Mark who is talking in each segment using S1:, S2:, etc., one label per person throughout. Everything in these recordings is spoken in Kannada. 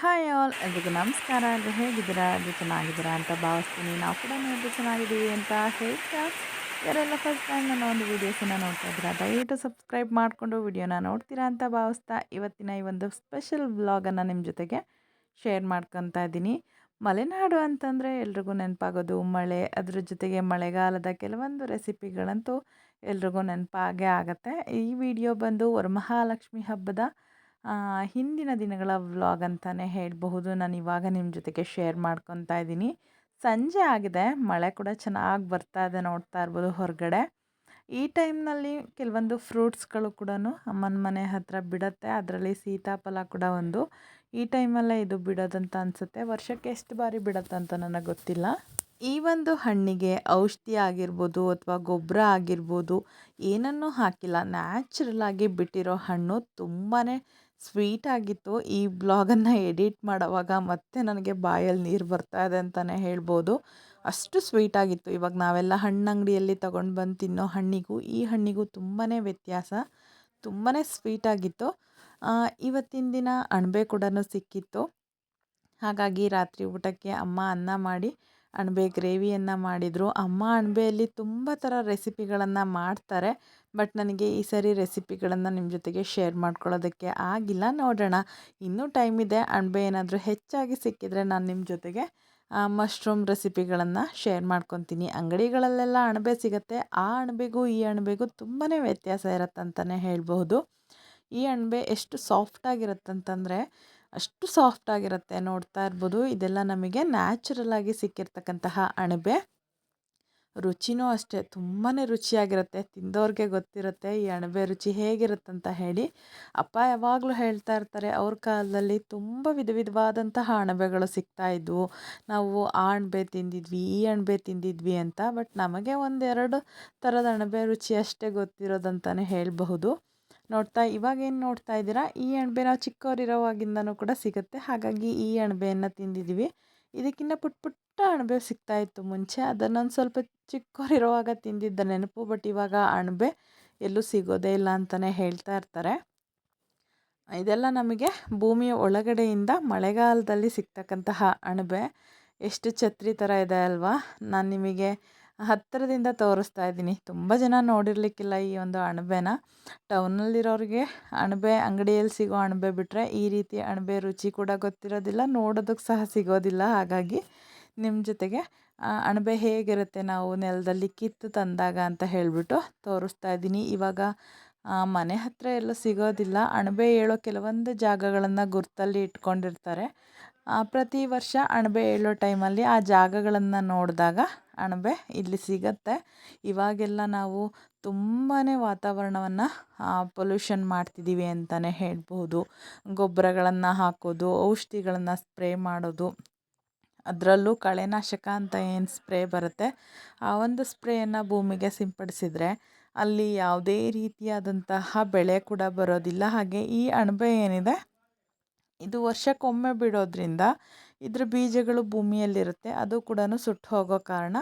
S1: Hi all. ಎಲ್ರಿಗೂ ನಮಸ್ಕಾರ. ಎಲ್ಲರೂ ಹೇಗಿದ್ದೀರಾ? ಅದು ಚೆನ್ನಾಗಿದ್ದೀರಾ ಅಂತ ಭಾವಿಸ್ತೀನಿ. ನಾವು ಕೂಡ ಎಲ್ಲರೂ ಚೆನ್ನಾಗಿದ್ದೀವಿ ಅಂತ ಹೇಳ್ತಾ ಯಾರೆಲ್ಲ ಫಸ್ಟ್ ಟೈಮ್ ನನ್ನ ಒಂದು ವೀಡಿಯೋಸನ್ನು ನೋಡ್ತಾ ಇದ್ದೀರಾ? ದಯವಿಟ್ಟು ಸಬ್ಸ್ಕ್ರೈಬ್ ಮಾಡಿಕೊಂಡು ವೀಡಿಯೋನ ನೋಡ್ತೀರಾ ಅಂತ ಭಾವಿಸ್ತಾ ಇವತ್ತಿನ ಈ ಒಂದು ಸ್ಪೆಷಲ್ ವ್ಲಾಗನ್ನು ನಿಮ್ಮ ಜೊತೆಗೆ ಶೇರ್ ಮಾಡ್ಕೊತಾ ಇದ್ದೀನಿ. ಮಲೆನಾಡು ಅಂತಂದರೆ ಎಲ್ರಿಗೂ ನೆನಪಾಗೋದು ಮಳೆ. ಅದ್ರ ಜೊತೆಗೆ ಮಳೆಗಾಲದ ಕೆಲವೊಂದು ರೆಸಿಪಿಗಳಂತೂ ಎಲ್ರಿಗೂ ನೆನಪಾಗೇ ಆಗುತ್ತೆ. ಈ ವಿಡಿಯೋ ಬಂದು ವರಮಹಾಲಕ್ಷ್ಮಿ ಹಬ್ಬದ ಹಿಂದಿನ ದಿನಗಳ ವ್ಲಾಗ್ ಅಂತಲೇ ಹೇಳಬಹುದು. ನಾನು ಇವಾಗ ನಿಮ್ಮ ಜೊತೆಗೆ ಶೇರ್ ಮಾಡ್ಕೊತಾ ಇದ್ದೀನಿ. ಸಂಜೆ ಆಗಿದೆ. ಮಳೆ ಕೂಡ ಚೆನ್ನಾಗಿ ಬರ್ತಾ ಇದೆ ನೋಡ್ತಾ ಇರ್ಬೋದು ಹೊರಗಡೆ. ಈ ಟೈಮ್ನಲ್ಲಿ ಕೆಲವೊಂದು ಫ್ರೂಟ್ಸ್ಗಳು ಕೂಡ ಅಮ್ಮನ ಮನೆ ಹತ್ರ ಬಿಡುತ್ತೆ. ಅದರಲ್ಲಿ ಸೀತಾಫಲ ಕೂಡ ಒಂದು. ಈ ಟೈಮಲ್ಲೇ ಇದು ಬಿಡೋದಂತ ಅನಿಸುತ್ತೆ. ವರ್ಷಕ್ಕೆ ಎಷ್ಟು ಬಾರಿ ಬಿಡುತ್ತೆ ಅಂತ ನನಗೆ ಗೊತ್ತಿಲ್ಲ. ಈ ಒಂದು ಹಣ್ಣಿಗೆ ಔಷಧಿ ಆಗಿರ್ಬೋದು ಅಥವಾ ಗೊಬ್ಬರ ಆಗಿರ್ಬೋದು ಏನನ್ನೂ ಹಾಕಿಲ್ಲ. ನ್ಯಾಚುರಲ್ ಆಗಿ ಬಿಟ್ಟಿರೋ ಹಣ್ಣು ತುಂಬಾ ಸ್ವೀಟ್ ಆಗಿತ್ತು. ಈ ಬ್ಲಾಗನ್ನು ಎಡಿಟ್ ಮಾಡೋವಾಗ ಮತ್ತೆ ನನಗೆ ಬಾಯಲ್ಲಿ ನೀರು ಬರ್ತಾ ಇದೆ ಅಂತಲೇ ಹೇಳ್ಬೋದು. ಅಷ್ಟು ಸ್ವೀಟ್ ಆಗಿತ್ತು. ಇವಾಗ ನಾವೆಲ್ಲ ಹಣ್ಣಂಗಡಿಯಲ್ಲಿ ತಗೊಂಡು ಬಂದು ತಿನ್ನೋ ಹಣ್ಣಿಗೂ, ಈ ಹಣ್ಣಿಗೂ ತುಂಬಾ ವ್ಯತ್ಯಾಸ. ತುಂಬಾ ಸ್ವೀಟ್ ಆಗಿತ್ತು. ಇವತ್ತಿನ ದಿನ ಅಣಬೆ ಕೂಡ ಸಿಕ್ಕಿತ್ತು. ಹಾಗಾಗಿ ರಾತ್ರಿ ಊಟಕ್ಕೆ ಅಮ್ಮ ಅನ್ನ ಮಾಡಿ ಅಣಬೆ ಗ್ರೇವಿಯನ್ನು ಮಾಡಿದರು. ಅಮ್ಮ ಅಣಬೆಯಲ್ಲಿ ತುಂಬ ಥರ ರೆಸಿಪಿಗಳನ್ನು ಮಾಡ್ತಾರೆ. ಬಟ್ ನನಗೆ ಈ ಸರಿ ರೆಸಿಪಿಗಳನ್ನು ನಿಮ್ಮ ಜೊತೆಗೆ ಶೇರ್ ಮಾಡ್ಕೊಳ್ಳೋದಕ್ಕೆ ಆಗಿಲ್ಲ. ನೋಡೋಣ. ಇನ್ನೂ ಟೈಮ್ ಇದೆ. ಅಣಬೆ ಏನಾದರೂ ಹೆಚ್ಚಾಗಿ ಸಿಕ್ಕಿದರೆ ನಾನು ನಿಮ್ಮ ಜೊತೆಗೆ ಮಶ್ರೂಮ್ ರೆಸಿಪಿಗಳನ್ನು ಶೇರ್ ಮಾಡ್ಕೊತೀನಿ. ಅಂಗಡಿಗಳಲ್ಲೆಲ್ಲ ಅಣಬೆ ಸಿಗುತ್ತೆ. ಆ ಅಣಬೆಗೂ ಈ ಅಣಬೆಗೂ ತುಂಬಾ ವ್ಯತ್ಯಾಸ ಇರತ್ತಂತಲೇ ಹೇಳಬಹುದು. ಈ ಅಣಬೆ ಎಷ್ಟು ಸಾಫ್ಟಾಗಿರುತ್ತಂತಂದರೆ ಅಷ್ಟು ಸಾಫ್ಟಾಗಿರುತ್ತೆ ನೋಡ್ತಾ ಇರ್ಬೋದು. ಇದೆಲ್ಲ ನಮಗೆ ನ್ಯಾಚುರಲ್ ಆಗಿ ಸಿಕ್ಕಿರ್ತಕ್ಕಂತಹ ಅಣಬೆ. ರುಚಿನೂ ಅಷ್ಟೇ ತುಂಬಾ ರುಚಿಯಾಗಿರುತ್ತೆ ತಿಂದವ್ರಿಗೆ ಗೊತ್ತಿರುತ್ತೆ ಈ ಅಣಬೆ ರುಚಿ ಹೇಗಿರುತ್ತಂತ ಹೇಳಿ. ಅಪ್ಪ ಯಾವಾಗಲೂ ಹೇಳ್ತಾ ಇರ್ತಾರೆ, ಅವ್ರ ಕಾಲದಲ್ಲಿ ತುಂಬ ವಿಧ ವಿಧವಾದಂತಹ ಅಣಬೆಗಳು ಸಿಗ್ತಾ ಇದ್ವು. ನಾವು ಆ ಅಣಬೆ ತಿಂದಿದ್ವಿ, ಈ ಅಣಬೆ ತಿಂದಿದ್ವಿ ಅಂತ, ಬಟ್ ನಮಗೆ ಒಂದೆರಡು ಥರದ ಅಣಬೆ ರುಚಿ ಅಷ್ಟೇ ಗೊತ್ತಿರೋದಂತಲೇ ಹೇಳಬಹುದು. ನೋಡ್ತಾ ಇವಾಗ ಏನು ನೋಡ್ತಾ ಇದ್ದೀರಾ? ಈ ಅಣಬೆ ನಾವು ಚಿಕ್ಕವರಿರೋವಾಗಿಂದನೂ ಕೂಡ ಸಿಗುತ್ತೆ. ಹಾಗಾಗಿ ಈ ಅಣಬೆಯನ್ನು ತಿಂದಿದ್ದೀವಿ. ಇದಕ್ಕಿಂತ ಪುಟ್ ಪುಟ್ಟ ಅಣಬೆ ಸಿಗ್ತಾ ಇತ್ತು ಮುಂಚೆ. ಅದನ್ನೊಂದು ಸ್ವಲ್ಪ ಚಿಕ್ಕವರಿರುವಾಗ ತಿಂದಿದ್ದ ನೆನಪು, ಬಟ್ ಇವಾಗ ಅಣಬೆ ಎಲ್ಲೂ ಸಿಗೋದೇ ಇಲ್ಲ ಅಂತಲೇ ಹೇಳ್ತಾ ಇರ್ತಾರೆ. ಇದೆಲ್ಲ ನಮಗೆ ಭೂಮಿಯ ಒಳಗಡೆಯಿಂದ ಮಳೆಗಾಲದಲ್ಲಿ ಸಿಗ್ತಕ್ಕಂತಹ ಅಣಬೆ ಎಷ್ಟು ಛತ್ರಿ ಥರ ಇದೆ ಅಲ್ವಾ? ನಾನು ನಿಮಗೆ ಹತ್ತಿರದಿಂದ ತೋರಿಸ್ತಾ ಇದ್ದೀನಿ. ತುಂಬ ಜನ ನೋಡಿರ್ಲಿಕ್ಕಿಲ್ಲ ಈ ಒಂದು ಅಣಬೆನ. ಟೌನಲ್ಲಿರೋರಿಗೆ ಅಣಬೆ, ಅಂಗಡಿಯಲ್ಲಿ ಸಿಗೋ ಅಣಬೆ ಬಿಟ್ಟರೆ ಈ ರೀತಿ ಅಣಬೆ ರುಚಿ ಕೂಡ ಗೊತ್ತಿರೋದಿಲ್ಲ. ನೋಡೋದಕ್ಕೆ ಸಹ ಸಿಗೋದಿಲ್ಲ. ಹಾಗಾಗಿ ನಿಮ್ಮ ಜೊತೆಗೆ ಅಣಬೆ ಹೇಗಿರುತ್ತೆ ನಾವು ನೆಲದಲ್ಲಿ ಕಿತ್ತು ತಂದಾಗ ಅಂತ ಹೇಳಿಬಿಟ್ಟು ತೋರಿಸ್ತಾ ಇದ್ದೀನಿ. ಇವಾಗ ಮನೆ ಹತ್ತಿರ ಎಲ್ಲ ಸಿಗೋದಿಲ್ಲ. ಅಣಬೆ ಹೇಳೋ ಕೆಲವೊಂದು ಜಾಗಗಳನ್ನು ಗುರ್ತಲ್ಲಿ ಇಟ್ಕೊಂಡಿರ್ತಾರೆ. ಪ್ರತಿ ವರ್ಷ ಅಣಬೆ ಹೇಳೋ ಟೈಮಲ್ಲಿ ಆ ಜಾಗಗಳನ್ನು ನೋಡಿದಾಗ ಅಣಬೆ ಇಲ್ಲಿ ಸಿಗತ್ತೆ. ಇವಾಗೆಲ್ಲ ನಾವು ತುಂಬಾ ವಾತಾವರಣವನ್ನು ಪೊಲ್ಯೂಷನ್ ಮಾಡ್ತಿದ್ದೀವಿ ಅಂತಲೇ ಹೇಳ್ಬೋದು ಗೊಬ್ಬರಗಳನ್ನು ಹಾಕೋದು, ಔಷಧಿಗಳನ್ನು ಸ್ಪ್ರೇ ಮಾಡೋದು. ಅದರಲ್ಲೂ ಕಳೆನಾಶಕ ಅಂತ ಏನು ಸ್ಪ್ರೇ ಬರುತ್ತೆ? ಆ ಒಂದು ಸ್ಪ್ರೇಯನ್ನು ಭೂಮಿಗೆ ಸಿಂಪಡಿಸಿದರೆ ಅಲ್ಲಿ ಯಾವುದೇ ರೀತಿಯಾದಂತಹ ಬೆಳೆ ಕೂಡ ಬರೋದಿಲ್ಲ. ಹಾಗೆ ಈ ಅಣಬೆ ಏನಿದೆ? ಇದು ವರ್ಷಕ್ಕೊಮ್ಮೆ ಬಿಡೋದ್ರಿಂದ ಇದ್ರ ಬೀಜಗಳು ಭೂಮಿಯಲ್ಲಿರುತ್ತೆ. ಅದು ಕೂಡ ಸುಟ್ಟು ಹೋಗೋ ಕಾರಣ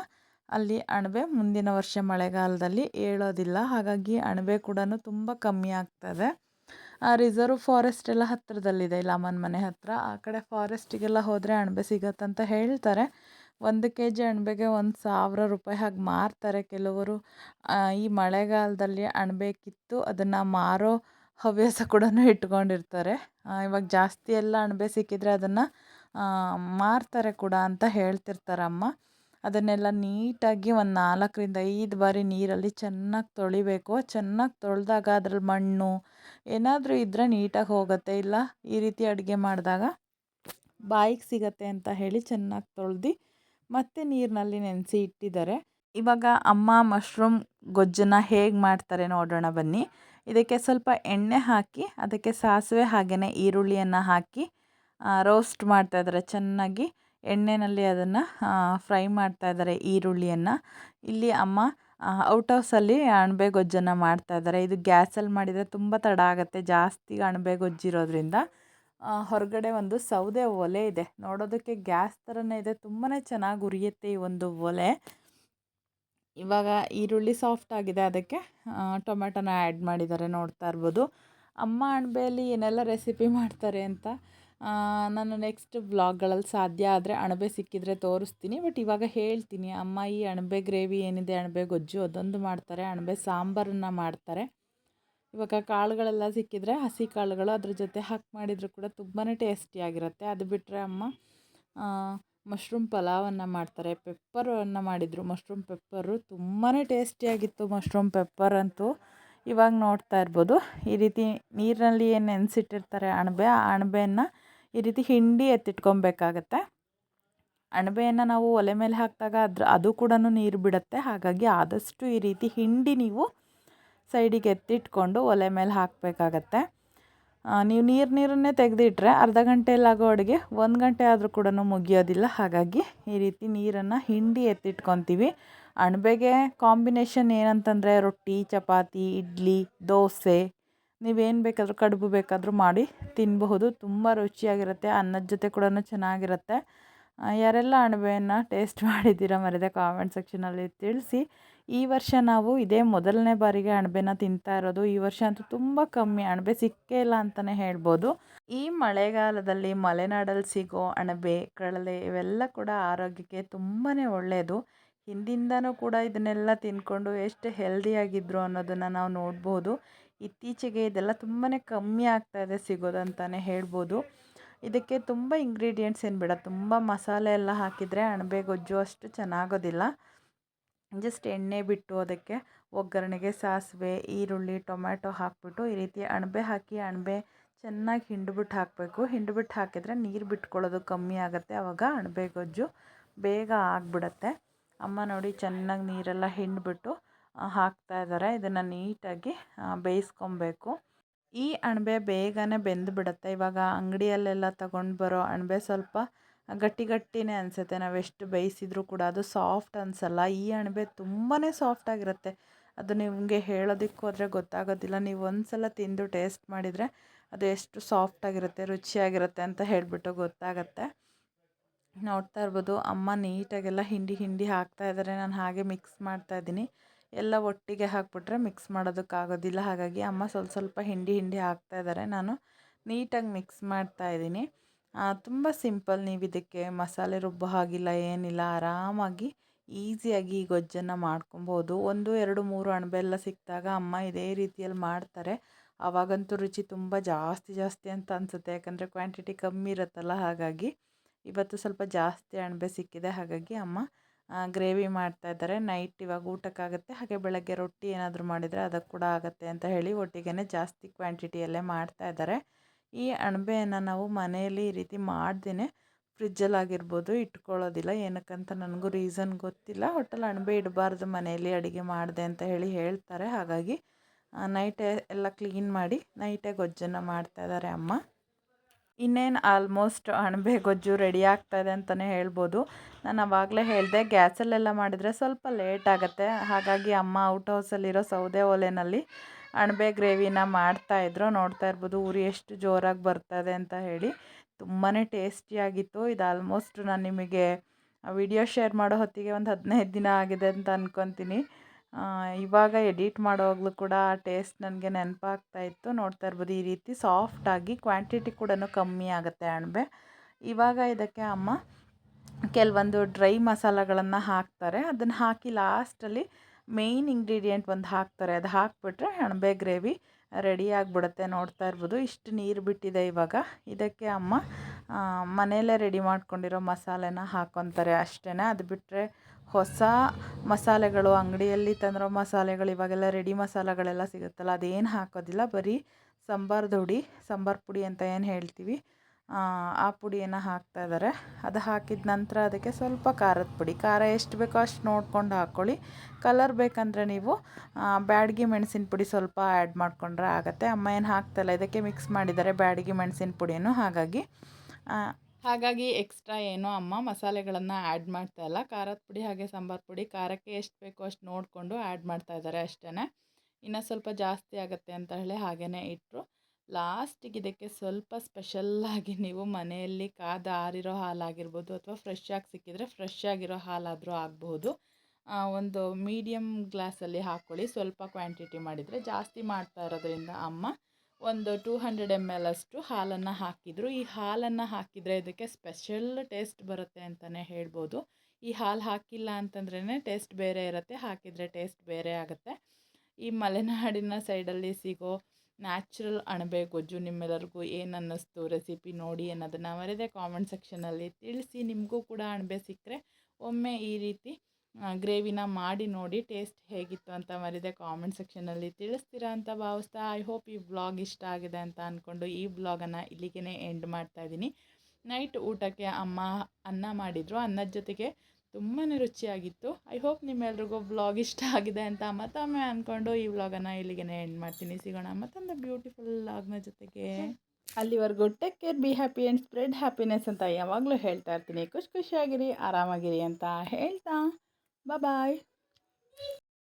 S1: ಅಲ್ಲಿ ಅಣಬೆ ಮುಂದಿನ ವರ್ಷ ಮಳೆಗಾಲದಲ್ಲಿ ಏಳೋದಿಲ್ಲ. ಹಾಗಾಗಿ ಅಣಬೆ ಕೂಡ ತುಂಬ ಕಮ್ಮಿ ಆಗ್ತದೆ. ಆ ರಿಸರ್ವ್ ಫಾರೆಸ್ಟ್ ಎಲ್ಲ ಹತ್ತಿರದಲ್ಲಿದೆ ಇಲ್ಲ ಅಮ್ಮನ ಮನೆ ಹತ್ತಿರ ಆ ಕಡೆ ಫಾರೆಸ್ಟಿಗೆಲ್ಲ ಹೋದರೆ ಅಣಬೆ ಸಿಗತ್ತಂತ ಹೇಳ್ತಾರೆ. ಒಂದು ಕೆ ಜಿ ಅಣಬೆಗೆ ಒಂದು ಸಾವಿರ ರೂಪಾಯಿ ಹಾಗೆ ಮಾರ್ತಾರೆ. ಕೆಲವರು ಈ ಮಳೆಗಾಲದಲ್ಲಿ ಅಣಬೆ ಕಿತ್ತು ಅದನ್ನು ಮಾರೋ ಹವ್ಯಾಸ ಕೂಡ ಇಟ್ಕೊಂಡಿರ್ತಾರೆ. ಇವಾಗ ಜಾಸ್ತಿ ಎಲ್ಲ ಅಣಬೆ ಸಿಕ್ಕಿದರೆ ಅದನ್ನು ಮಾರ್ತಾರೆ ಕೂಡ ಅಂತ ಹೇಳ್ತಿರ್ತಾರೆ ಅಮ್ಮ ಅದನ್ನೆಲ್ಲ ನೀಟಾಗಿ ಒಂದು ನಾಲ್ಕರಿಂದ ಐದು ಬಾರಿ ನೀರಲ್ಲಿ ಚೆನ್ನಾಗಿ ತೊಳಿಬೇಕು. ಚೆನ್ನಾಗಿ ತೊಳೆದಾಗ ಅದ್ರಲ್ಲಿ ಮಣ್ಣು ಏನಾದರೂ ಇದ್ದರೆ ನೀಟಾಗಿ ಹೋಗುತ್ತೆ. ಇಲ್ಲ, ಈ ರೀತಿ ಅಡುಗೆ ಮಾಡಿದಾಗ ಬಾಯಿಗೆ ಸಿಗತ್ತೆ ಅಂತ ಹೇಳಿ ಚೆನ್ನಾಗಿ ತೊಳೆದು ಮತ್ತೆ ನೀರಿನಲ್ಲಿ ನೆನೆಸಿ ಇಟ್ಟಿದ್ದಾರೆ. ಇವಾಗ ಅಮ್ಮ ಮಶ್ರೂಮ್ ಗೊಜ್ಜನ್ನು ಹೇಗೆ ಮಾಡ್ತಾರೆ ನೋಡೋಣ ಬನ್ನಿ. ಇದಕ್ಕೆ ಸ್ವಲ್ಪ ಎಣ್ಣೆ ಹಾಕಿ, ಅದಕ್ಕೆ ಸಾಸಿವೆ ಹಾಗೆಯೇ ಈರುಳ್ಳಿಯನ್ನು ಹಾಕಿ ರೋಸ್ಟ್ ಮಾಡ್ತಾ ಇದ್ದಾರೆ ಚೆನ್ನಾಗಿ ಎಣ್ಣೆಯಲ್ಲಿ ಅದನ್ನು ಫ್ರೈ ಮಾಡ್ತಾ ಇದ್ದಾರೆ ಈರುಳ್ಳಿಯನ್ನು. ಇಲ್ಲಿ ಅಮ್ಮ ಔಟ್ ಹೌಸಲ್ಲಿ ಅಣಬೆ ಗೊಜ್ಜನ್ನು ಮಾಡ್ತಾ ಇದ್ದಾರೆ ಇದು ಗ್ಯಾಸಲ್ಲಿ ಮಾಡಿದರೆ ತುಂಬ ತಡ ಆಗುತ್ತೆ, ಜಾಸ್ತಿ ಅಣಬೆ ಗೊಜ್ಜಿರೋದ್ರಿಂದ. ಹೊರಗಡೆ ಒಂದು ಸೌದೆ ಒಲೆ ಇದೆ. ನೋಡೋದಕ್ಕೆ ಗ್ಯಾಸ್ ಥರನೇ ಇದೆ. ತುಂಬಾ ಚೆನ್ನಾಗಿ ಉರಿಯುತ್ತೆ ಈ ಒಂದು ಒಲೆ. ಇವಾಗ ಈರುಳ್ಳಿ ಸಾಫ್ಟ್ ಆಗಿದೆ ಅದಕ್ಕೆ ಟೊಮೆಟೊನ ಆ್ಯಡ್ ಮಾಡಿದ್ದಾರೆ ನೋಡ್ತಾ ಇರ್ಬೋದು. ಅಮ್ಮ ಅಣಬೆಯಲ್ಲಿ ಏನೆಲ್ಲ ರೆಸಿಪಿ ಮಾಡ್ತಾರೆ ಅಂತ ನಾನು ನೆಕ್ಸ್ಟ್ ವ್ಲಾಗ್ಗಳಲ್ಲಿ ಸಾಧ್ಯ ಆದರೆ ಅಣಬೆ ಸಿಕ್ಕಿದರೆ ತೋರಿಸ್ತೀನಿ. ಬಟ್ ಇವಾಗ ಹೇಳ್ತೀನಿ, ಅಮ್ಮ ಈ ಅಣಬೆ ಗ್ರೇವಿ ಏನಿದೆ, ಅಣಬೆ ಗೊಜ್ಜು ಅದೊಂದು ಮಾಡ್ತಾರೆ, ಅಣಬೆ ಸಾಂಬಾರನ್ನು ಮಾಡ್ತಾರೆ. ಇವಾಗ ಕಾಳುಗಳೆಲ್ಲ ಸಿಕ್ಕಿದರೆ ಹಸಿ ಕಾಳುಗಳು ಅದ್ರ ಜೊತೆ ಹಾಕಿ ಮಾಡಿದರೂ ಕೂಡ ತುಂಬಾ ಟೇಸ್ಟಿಯಾಗಿರುತ್ತೆ ಅದು ಬಿಟ್ಟರೆ ಅಮ್ಮ ಮಶ್ರೂಮ್ ಪಲಾವನ್ನು ಮಾಡ್ತಾರೆ. ಪೆಪ್ಪರನ್ನು ಮಾಡಿದರು. ಮಶ್ರೂಮ್ ಪೆಪ್ಪರು ತುಂಬಾ ಟೇಸ್ಟಿಯಾಗಿತ್ತು ಮಶ್ರೂಮ್ ಪೆಪ್ಪರ್ ಅಂತೂ ಇವಾಗ ನೋಡ್ತಾ ಇರ್ಬೋದು. ಈ ರೀತಿ ನೀರಿನಲ್ಲಿ ಏನು ನೆನೆಸಿಟ್ಟಿರ್ತಾರೆ ಅಣಬೆ, ಆ ಅಣಬೆಯನ್ನು ಈ ರೀತಿ ಹಿಂಡಿ ಎತ್ತಿಟ್ಕೊಬೇಕಾಗತ್ತೆ. ಅಣಬೆಯನ್ನು ನಾವು ಒಲೆ ಮೇಲೆ ಹಾಕಿದಾಗ ಅದ್ರ, ಅದು ಕೂಡ ನೀರು ಬಿಡುತ್ತೆ. ಹಾಗಾಗಿ ಆದಷ್ಟು ಈ ರೀತಿ ಹಿಂಡಿ ನೀವು ಸೈಡಿಗೆ ಎತ್ತಿಟ್ಕೊಂಡು ಒಲೆ ಮೇಲೆ ಹಾಕಬೇಕಾಗತ್ತೆ. ನೀವು ನೀರು ನೀರನ್ನೇ ತೆಗೆದಿಟ್ರೆ ಅರ್ಧ ಗಂಟೆಯಲ್ಲಾಗೋ ಅಡುಗೆ, ಒಂದು ಗಂಟೆ ಆದರೂ ಕೂಡ ಮುಗಿಯೋದಿಲ್ಲ. ಹಾಗಾಗಿ ಈ ರೀತಿ ನೀರನ್ನು ಹಿಂಡಿ ಎತ್ತಿಟ್ಕೊತೀವಿ. ಅಣಬೆಗೆ ಕಾಂಬಿನೇಷನ್ ಏನಂತಂದರೆ ರೊಟ್ಟಿ, ಚಪಾತಿ, ಇಡ್ಲಿ, ದೋಸೆ, ನೀವೇನು ಬೇಕಾದರೂ ಕಡುಬು ಬೇಕಾದರೂ ಮಾಡಿ ತಿನ್ನಬಹುದು ತುಂಬ ರುಚಿಯಾಗಿರುತ್ತೆ, ಅನ್ನದ ಜೊತೆ ಕೂಡ ಚೆನ್ನಾಗಿರುತ್ತೆ. ಯಾರೆಲ್ಲ ಅಣಬೆಯನ್ನು ಟೇಸ್ಟ್ ಮಾಡಿದ್ದೀರಾ ಮರೆಯದೆ ಕಾಮೆಂಟ್ ಸೆಕ್ಷನಲ್ಲಿ ತಿಳಿಸಿ. ಈ ವರ್ಷ ನಾವು ಇದೇ ಮೊದಲನೇ ಬಾರಿಗೆ ಅಣಬೆನ ತಿಂತಾ ಇರೋದು. ಈ ವರ್ಷ ಅಂತೂ ತುಂಬ ಕಮ್ಮಿ. ಅಣಬೆ ಸಿಕ್ಕೇ ಇಲ್ಲ ಅಂತಲೇ ಹೇಳ್ಬೋದು. ಈ ಮಳೆಗಾಲದಲ್ಲಿ ಮಲೆನಾಡಲ್ಲಿ ಸಿಗೋ ಅಣಬೆ, ಕಡಲೆ ಇವೆಲ್ಲ ಕೂಡ ಆರೋಗ್ಯಕ್ಕೆ ತುಂಬಾ ಒಳ್ಳೆಯದು ಹಿಂದಿಂದನೂ ಕೂಡ ಇದನ್ನೆಲ್ಲ ತಿನ್ಕೊಂಡು ಎಷ್ಟು ಹೆಲ್ದಿಯಾಗಿದ್ದರು ಅನ್ನೋದನ್ನು ನಾವು ನೋಡ್ಬೋದು. ಇತ್ತೀಚೆಗೆ ಇದೆಲ್ಲ ತುಂಬಾ ಕಮ್ಮಿ ಆಗ್ತಾ ಇದೆ ಸಿಗೋದು ಅಂತಲೇ ಹೇಳ್ಬೋದು. ಇದಕ್ಕೆ ತುಂಬ ಇಂಗ್ರೀಡಿಯೆಂಟ್ಸ್ ಏನು ಬೇಡ. ತುಂಬ ಮಸಾಲೆ ಎಲ್ಲ ಹಾಕಿದರೆ ಅಣಬೆ ಗೊಜ್ಜು ಅಷ್ಟು ಚೆನ್ನಾಗೋದಿಲ್ಲ. ಜಸ್ಟ್ ಎಣ್ಣೆ ಬಿಟ್ಟು ಅದಕ್ಕೆ ಒಗ್ಗರಣೆಗೆ ಸಾಸಿವೆ, ಈರುಳ್ಳಿ, ಟೊಮ್ಯಾಟೊ ಹಾಕಿಬಿಟ್ಟು ಈ ರೀತಿ ಅಣಬೆ ಹಾಕಿ ಅಣಬೆ ಚೆನ್ನಾಗಿ ಹಿಂಡ್ಬಿಟ್ಟು ಹಾಕಬೇಕು. ಹಿಂಡ್ಬಿಟ್ಟು ಹಾಕಿದರೆ ನೀರು ಬಿಟ್ಕೊಳ್ಳೋದು ಕಮ್ಮಿ ಆಗುತ್ತೆ. ಆವಾಗ ಅಣಬೆ ಗೊಜ್ಜು ಬೇಗ ಆಗಿಬಿಡತ್ತೆ. ಅಮ್ಮ ನೋಡಿ ಚೆನ್ನಾಗಿ ನೀರೆಲ್ಲ ಹಿಂಡ್ಬಿಟ್ಟು ಹಾಕ್ತಾ ಇದ್ದಾರೆ ಇದನ್ನು ನೀಟಾಗಿ ಬೇಯಿಸ್ಕೊಬೇಕು. ಈ ಅಣಬೆ ಬೇಗನೆ ಬೆಂದು ಬಿಡುತ್ತೆ ಇವಾಗ ಅಂಗಡಿಯಲ್ಲೆಲ್ಲ ತಗೊಂಡು ಬರೋ ಅಣಬೆ ಸ್ವಲ್ಪ ಗಟ್ಟಿ ಗಟ್ಟಿನೇ ಅನಿಸುತ್ತೆ. ನಾವು ಎಷ್ಟು ಬೇಯಿಸಿದ್ರೂ ಕೂಡ ಅದು ಸಾಫ್ಟ್ ಅನಿಸಲ್ಲ. ಈ ಅಣಬೆ ತುಂಬಾ ಸಾಫ್ಟಾಗಿರುತ್ತೆ ಅದು ನಿಮಗೆ ಹೇಳೋದಕ್ಕೆ ಆದರೆ ಗೊತ್ತಾಗೋದಿಲ್ಲ. ನೀವು ಒಂದು ಸಲ ತಿಂದು ಟೇಸ್ಟ್ ಮಾಡಿದರೆ ಅದು ಎಷ್ಟು ಸಾಫ್ಟಾಗಿರುತ್ತೆ ರುಚಿಯಾಗಿರುತ್ತೆ ಅಂತ ಹೇಳಿಬಿಟ್ಟು ಗೊತ್ತಾಗತ್ತೆ. ನೋಡ್ತಾ ಇರ್ಬೋದು. ಅಮ್ಮ ನೀಟಾಗೆಲ್ಲ ಹಿಂಡಿ ಹಿಂಡಿ ಹಾಕ್ತಾ ಇದ್ದಾರೆ ನಾನು ಹಾಗೆ ಮಿಕ್ಸ್ ಮಾಡ್ತಾ ಇದ್ದೀನಿ. ಎಲ್ಲ ಒಟ್ಟಿಗೆ ಹಾಕ್ಬಿಟ್ರೆ ಮಿಕ್ಸ್ ಮಾಡೋದಕ್ಕಾಗೋದಿಲ್ಲ. ಹಾಗಾಗಿ ಅಮ್ಮ ಸ್ವಲ್ಪ ಸ್ವಲ್ಪ ಹಿಂಡಿ ಹಿಂಡಿ ಹಾಕ್ತಾ ಇದ್ದಾರೆ ನಾನು ನೀಟಾಗಿ ಮಿಕ್ಸ್ ಮಾಡ್ತಾ ಇದ್ದೀನಿ. ತುಂಬ ಸಿಂಪಲ್ ನೀವು ಇದಕ್ಕೆ ಮಸಾಲೆ ರುಬ್ಬೋ ಹಾಗಿಲ್ಲ, ಏನಿಲ್ಲ, ಆರಾಮಾಗಿ ಈಸಿಯಾಗಿ ಈ ಗೊಜ್ಜನ್ನು ಮಾಡ್ಕೊಬೋದು ಒಂದು, ಎರಡು, ಮೂರು ಅಣಬೆ ಎಲ್ಲ ಸಿಕ್ಕಿದಾಗ ಅಮ್ಮ ಇದೇ ರೀತಿಯಲ್ಲಿ ಮಾಡ್ತಾರೆ. ಆವಾಗಂತೂ ರುಚಿ ತುಂಬ ಜಾಸ್ತಿ ಜಾಸ್ತಿ ಅಂತ ಅನಿಸುತ್ತೆ. ಯಾಕಂದರೆ ಕ್ವಾಂಟಿಟಿ ಕಮ್ಮಿ ಇರುತ್ತಲ್ಲ, ಹಾಗಾಗಿ ಇವತ್ತು ಸ್ವಲ್ಪ ಜಾಸ್ತಿ ಅಣಬೆ ಸಿಕ್ಕಿದೆ. ಹಾಗಾಗಿ ಅಮ್ಮ ಗ್ರೇವಿ ಮಾಡ್ತಾ ಇದ್ದಾರೆ. ನೈಟ್ ಇವಾಗ ಊಟಕ್ಕಾಗುತ್ತೆ. ಹಾಗೆ ಬೆಳಗ್ಗೆ ರೊಟ್ಟಿ ಏನಾದರೂ ಮಾಡಿದರೆ ಅದಕ್ಕೆ ಕೂಡ ಆಗುತ್ತೆ ಅಂತ ಹೇಳಿ ಒಟ್ಟಿಗೆ ಜಾಸ್ತಿ ಕ್ವಾಂಟಿಟಿಯಲ್ಲೇ ಮಾಡ್ತಾ ಇದ್ದಾರೆ. ಈ ಅಣಬೆಯನ್ನು ನಾವು ಮನೆಯಲ್ಲಿ ಈ ರೀತಿ ಮಾಡ್ದೇ ಫ್ರಿಜ್ಜಲ್ಲಾಗಿರ್ಬೋದು, ಇಟ್ಕೊಳ್ಳೋದಿಲ್ಲ. ಏನಕ್ಕಂತ ನನಗೂ ರೀಸನ್ ಗೊತ್ತಿಲ್ಲ. ಒಟ್ಟಲ್ಲಿ ಅಣಬೆ ಇಡಬಾರ್ದು ಮನೆಯಲ್ಲಿ ಅಡುಗೆ ಮಾಡಿದೆ ಅಂತ ಹೇಳಿ ಹೇಳ್ತಾರೆ. ಹಾಗಾಗಿ ನೈಟೇ ಎಲ್ಲ ಕ್ಲೀನ್ ಮಾಡಿ ನೈಟೇ ಗೊಜ್ಜನ್ನು ಮಾಡ್ತಾಯಿದ್ದಾರೆ ಅಮ್ಮ. ಇನ್ನೇನು ಆಲ್ಮೋಸ್ಟ್ ಅಣಬೆ ಗೊಜ್ಜು ರೆಡಿ ಆಗ್ತಾಯಿದೆ ಅಂತಲೇ ಹೇಳ್ಬೋದು. ನಾನು ಆವಾಗಲೇ ಹೇಳಿದೆ, ಗ್ಯಾಸಲ್ಲೆಲ್ಲ ಮಾಡಿದರೆ ಸ್ವಲ್ಪ ಲೇಟ್ ಆಗುತ್ತೆ. ಹಾಗಾಗಿ ಅಮ್ಮ ಔಟ್ ಹೌಸಲ್ಲಿರೋ ಸೌದೆ ಒಲೆಯಲ್ಲಿ ಅಣಬೆ ಗ್ರೇವಿನ ಮಾಡ್ತಾಯಿದ್ರು ನೋಡ್ತಾ ಇರ್ಬೋದು ಉರಿ ಎಷ್ಟು ಜೋರಾಗಿ ಬರ್ತದೆ ಅಂತ ಹೇಳಿ. ತುಂಬಾ ಟೇಸ್ಟಿಯಾಗಿತ್ತು ಇದು ಆಲ್ಮೋಸ್ಟ್ ನಾನು ನಿಮಗೆ ವಿಡಿಯೋ ಶೇರ್ ಮಾಡೋ ಹೊತ್ತಿಗೆ ಒಂದು ಹದಿನೈದು ದಿನ ಆಗಿದೆ ಅಂತ ಅಂದ್ಕೊತೀನಿ ಇವಾಗ ಎಡಿಟ್ ಮಾಡೋವಾಗಲೂ ಕೂಡ ಆ ಟೇಸ್ಟ್ ನನಗೆ ನೆನಪಾಗ್ತಾ ಇತ್ತು. ನೋಡ್ತಾ ಇರ್ಬೋದು ಈ ರೀತಿ ಸಾಫ್ಟಾಗಿ ಕ್ವಾಂಟಿಟಿ ಕೂಡ ಕಮ್ಮಿ ಆಗುತ್ತೆ ಅಣಬೆ. ಇವಾಗ ಇದಕ್ಕೆ ಅಮ್ಮ ಕೆಲವೊಂದು ಡ್ರೈ ಮಸಾಲಗಳನ್ನು ಹಾಕ್ತಾರೆ. ಅದನ್ನು ಹಾಕಿ ಲಾಸ್ಟಲ್ಲಿ ಮೇಯ್ನ್ ಇಂಗ್ರೀಡಿಯೆಂಟ್ ಒಂದು ಹಾಕ್ತಾರೆ. ಅದು ಹಾಕಿಬಿಟ್ರೆ ಅಣಬೆ ಗ್ರೇವಿ ರೆಡಿ ಆಗಿಬಿಡುತ್ತೆ ನೋಡ್ತಾ ಇರ್ಬೋದು. ಇಷ್ಟು ನೀರು ಬಿಟ್ಟಿದೆ ಇವಾಗ. ಇದಕ್ಕೆ ಅಮ್ಮ ಮನೆಯಲ್ಲೇ ರೆಡಿ ಮಾಡ್ಕೊಂಡಿರೋ ಮಸಾಲೆನ ಹಾಕ್ಕೊತಾರೆ ಅಷ್ಟೇ ಅದು ಬಿಟ್ಟರೆ ಹೊಸ ಮಸಾಲೆಗಳು, ಅಂಗಡಿಯಲ್ಲಿ ತಂದಿರೋ ಮಸಾಲೆಗಳು, ಇವಾಗೆಲ್ಲ ರೆಡಿ ಮಸಾಲೆಗಳೆಲ್ಲ ಸಿಗುತ್ತಲ್ಲ, ಅದೇನು ಹಾಕೋದಿಲ್ಲ. ಬರೀ ಸಾಂಬಾರ್ದು ಹುಡಿ ಸಾಂಬಾರು ಪುಡಿ ಅಂತ ಏನು ಹೇಳ್ತೀವಿ. ಆ ಪುಡಿಯನ್ನು ಹಾಕ್ತಾ ಇದ್ದಾರೆ ಅದು ಹಾಕಿದ ನಂತರ ಅದಕ್ಕೆ ಸ್ವಲ್ಪ ಖಾರದ ಪುಡಿ. ಖಾರ ಎಷ್ಟು ಬೇಕೋ ಅಷ್ಟು ನೋಡ್ಕೊಂಡು ಹಾಕ್ಕೊಳ್ಳಿ ಕಲರ್ ಬೇಕಂದರೆ ನೀವು ಬ್ಯಾಡಗಿ ಮೆಣಸಿನ ಪುಡಿ ಸ್ವಲ್ಪ ಆ್ಯಡ್ ಮಾಡಿಕೊಂಡ್ರೆ ಆಗುತ್ತೆ. ಅಮ್ಮ ಏನು ಹಾಕ್ತಾಯಿಲ್ಲ ಇದಕ್ಕೆ ಮಿಕ್ಸ್ ಮಾಡಿದ್ದಾರೆ ಬ್ಯಾಡಗಿ ಮೆಣಸಿನ ಪುಡಿಯನ್ನು. ಹಾಗಾಗಿ ಹಾಗಾಗಿ ಎಕ್ಸ್ಟ್ರಾ ಏನು ಅಮ್ಮ ಮಸಾಲೆಗಳನ್ನು ಆ್ಯಡ್ ಮಾಡ್ತಾಯಿಲ್ಲ ಖಾರದ ಪುಡಿ ಹಾಗೆ ಸಾಂಬಾರು ಪುಡಿ, ಖಾರಕ್ಕೆ ಎಷ್ಟು ಬೇಕೋ ಅಷ್ಟು ನೋಡಿಕೊಂಡು ಆ್ಯಡ್ ಮಾಡ್ತಾಯಿದ್ದಾರೆ ಅಷ್ಟೇ ಇನ್ನು ಸ್ವಲ್ಪ ಜಾಸ್ತಿ ಆಗುತ್ತೆ ಅಂತ ಹೇಳಿ ಹಾಗೇ ಇಟ್ಟರು ಲಾಸ್ಟಿಗೆ ಇದಕ್ಕೆ ಸ್ವಲ್ಪ ಸ್ಪೆಷಲ್ಲಾಗಿ ನೀವು ಮನೆಯಲ್ಲಿ ಕಾದ ಆರಿರೋ ಹಾಲಾಗಿರ್ಬೋದು ಅಥವಾ ಫ್ರೆಶ್ ಆಗಿ ಸಿಕ್ಕಿದರೆ ಫ್ರೆಶ್ ಆಗಿರೋ ಹಾಲಾದರೂ ಆಗಬಹುದು ಒಂದು ಮೀಡಿಯಮ್ ಗ್ಲಾಸಲ್ಲಿ ಹಾಕ್ಕೊಳ್ಳಿ ಸ್ವಲ್ಪ ಕ್ವಾಂಟಿಟಿ ಮಾಡಿದರೆ ಜಾಸ್ತಿ ಮಾಡ್ತಾ ಇರೋದ್ರಿಂದ ಅಮ್ಮ ಒಂದು ಟೂ ಹಂಡ್ರೆಡ್ ಎಂ ಎಲ್ ಅಷ್ಟು ಹಾಲನ್ನು ಹಾಕಿದರು. ಈ ಹಾಲನ್ನು ಹಾಕಿದರೆ ಇದಕ್ಕೆ ಸ್ಪೆಷಲ್ ಟೇಸ್ಟ್ ಬರುತ್ತೆ ಅಂತಲೇ ಹೇಳ್ಬೋದು. ಈ ಹಾಲು ಹಾಕಿಲ್ಲ ಅಂತಂದ್ರೇ ಟೇಸ್ಟ್ ಬೇರೆ ಇರುತ್ತೆ, ಹಾಕಿದರೆ ಟೇಸ್ಟ್ ಬೇರೆ ಆಗುತ್ತೆ. ಈ ಮಲೆನಾಡಿನ ಸೈಡಲ್ಲಿ ಸಿಗೋ ನ್ಯಾಚುರಲ್ ಅಣಬೆ ಗೊಜ್ಜು ನಿಮ್ಮೆಲ್ಲರಿಗೂ ಏನು ಅನ್ನಿಸ್ತು? ರೆಸಿಪಿ ನೋಡಿ ಅನ್ನೋದನ್ನು ಮರೆಯದೆ ಕಾಮೆಂಟ್ ಸೆಕ್ಷನಲ್ಲಿ ತಿಳಿಸಿ. ನಿಮಗೂ ಕೂಡ ಅಣಬೆ ಸಿಕ್ಕರೆ ಒಮ್ಮೆ ಈ ರೀತಿ ಗ್ರೇವಿನ ಮಾಡಿ ನೋಡಿ ಟೇಸ್ಟ್ ಹೇಗಿತ್ತು ಅಂತ ಮರಿದೆ ಕಾಮೆಂಟ್ ಸೆಕ್ಷನಲ್ಲಿ ತಿಳಿಸ್ತೀರಾ ಅಂತ ಭಾವಿಸ್ತಾ, ಐ ಹೋಪ್ ಈ ಬ್ಲಾಗ್ ಇಷ್ಟ ಆಗಿದೆ ಅಂತ ಅಂದ್ಕೊಂಡು ಈ ಬ್ಲಾಗನ್ನು ಇಲ್ಲಿಗೆ ಎಂಡ್ ಮಾಡ್ತಾ ಇದ್ದೀನಿ. ನೈಟ್ ಊಟಕ್ಕೆ ಅಮ್ಮ ಅನ್ನ ಮಾಡಿದರು. ಅನ್ನದ ಜೊತೆಗೆ ತುಂಬಾ ರುಚಿಯಾಗಿತ್ತು. ಐ ಹೋಪ್ ನಿಮ್ಮೆಲ್ರಿಗೂ ವ್ಲಾಗ್ ಇಷ್ಟ ಆಗಿದೆ ಅಂತ ಮತ್ತೊಮ್ಮೆ ಅಂದ್ಕೊಂಡು ಈ ವ್ಲಾಗನ್ನು ಇಲ್ಲಿಗೆ ಎಂಡ್ ಮಾಡ್ತೀನಿ. ಸಿಗೋಣ ಮತ್ತೊಂದು ಬ್ಯೂಟಿಫುಲ್ ವ್ಲಾಗ್ನ ಜೊತೆಗೆ. ಅಲ್ಲಿವರೆಗೂ take care be happy and spread happiness ಅಂತ ಯಾವಾಗಲೂ ಹೇಳ್ತಾ ಇರ್ತೀನಿ. ಖುಷಿ ಖುಷಿಯಾಗಿರಿ, ಆರಾಮಾಗಿರಿ ಅಂತ ಹೇಳ್ತಾ. ಬಾಯ್